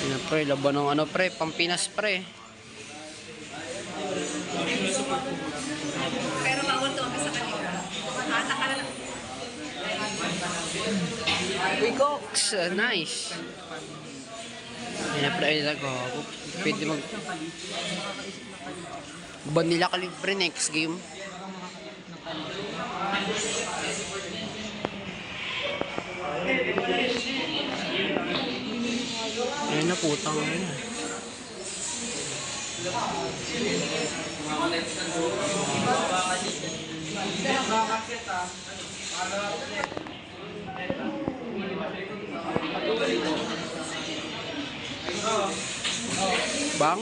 Yan pre, laban ng ano pre, Pampinas pre. Pero bawal to sa kanila. Hata ka na lang. Uy, Cox! ah, nice! Yan na pre, ay ako. Pwede mag... Ban nila kalit pre next game. Ayun na putang yun. Bang?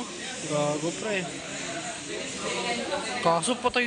Gago pre. Kaso patay.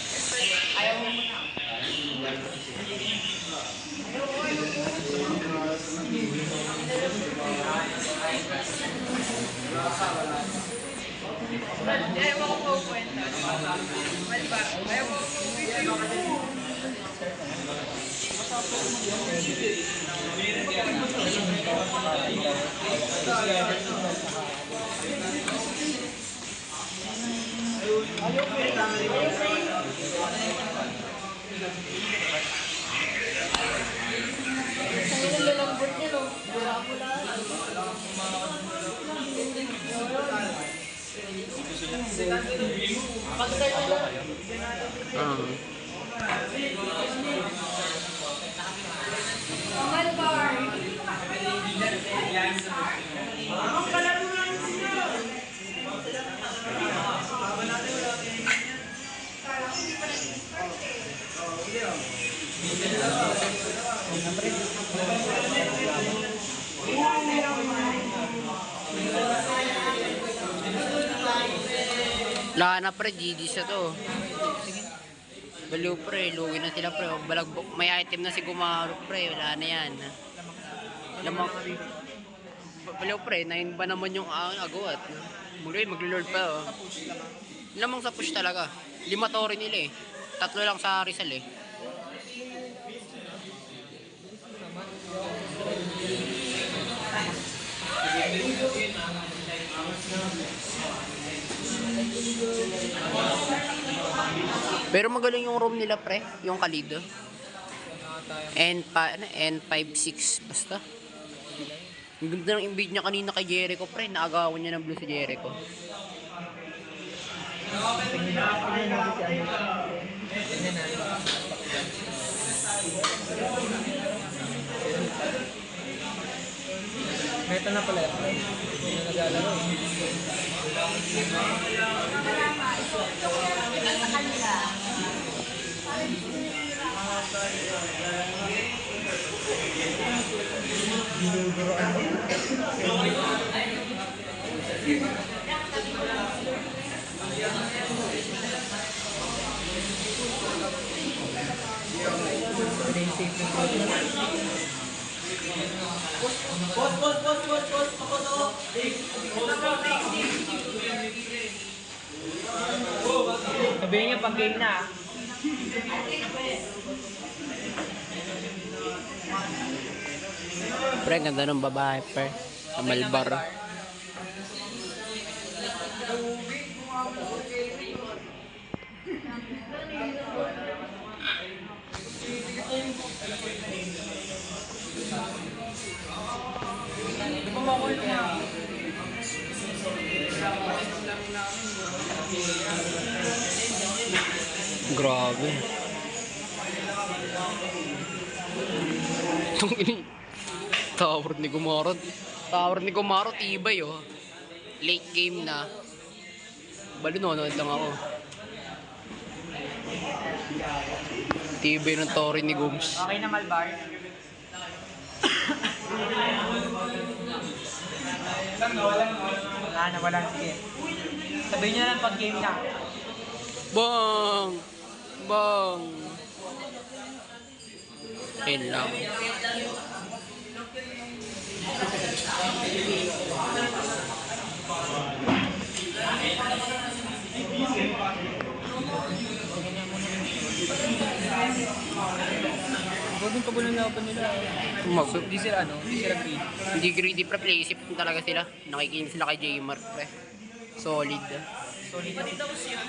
Ang lalambot niya, no? Bula-bula. Pagdala lang. Ah. Wala na pre, GG sa to. Baliw pre, lugi na sila pre. Balag, may item na si Gumaro pre, wala na yan. Lamang, baliw pre, 9 ba naman yung uh, agawat? Muli, maglo-lord pa oh. Lamang sa push talaga. Lima tori nila eh. Tatlo lang sa Rizal eh. Pero magaling yung room nila pre, yung Kalido. N5, ano, N56 basta. Ang ganda ng invade niya kanina kay Jericho pre, naagawan niya ng blue si Jericho. Meta na pala. Hindi na naglalaro. Sabihin niya pag game na. Pre, ganda ng babae pre. Sa niya? Grabe. Itong. Tower ni Gumarot. Tower ni Gumarot, ibay oh. Late game na. Balo nanonood lang ako. Tibay ng Tory ni Gums. Okay na Malbar. Wala na, wala. Sige. Sabihin nyo na lang pag game na. Bang! Bang! Ayun lang. Yung kabulan laban nila. Mag- Di sila ano, di sila green. Hindi greedy pre, play isip talaga sila. Nakikinig sila kay Jmar pre. Solid. Solid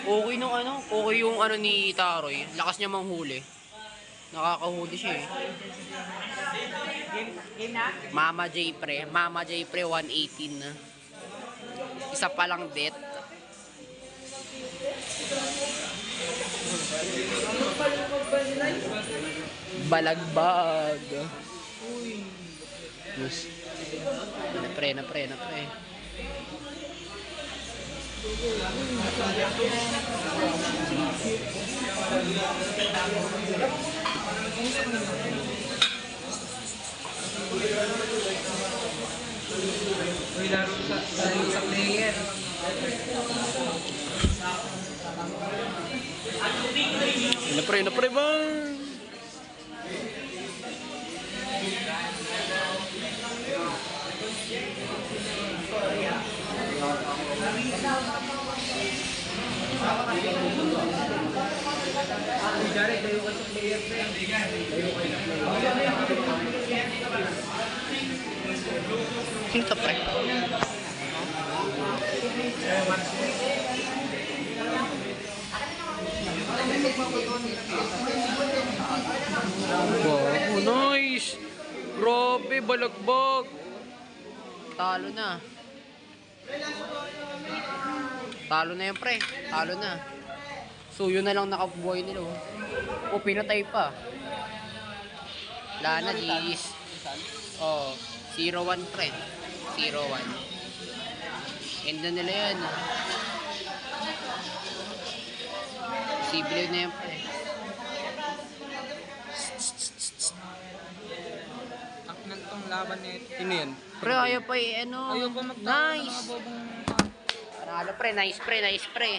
Okay nung ano, okay yung ano ni Taroy. Lakas niya manghuli. Nakakahuli siya eh. Game, game na? Mama J pre, Mama J pre 118 na. Isa pa lang death. Balagbag. Yes. Na pre, na pre, na pre. Uy, laro sa, laro sa Jared, layo ka sa player. pre. Sino to pre? Wow, nice! Grabe, balagbag! Talo na. Talo na yan, pre. Talo na. So, yun na lang nakabuhay nila. oh. O, pinatay pa. Wala na. Oh, 0-1 pre. 0-1. End na nila yan. Sibilyo na yan pre. Ang nang tong laban nito. Sino yan? Pre, ayaw pa eh, ano. Ayaw pa magtama ng Nice. mga bobong... Panalo pre, nice pre, nice pre.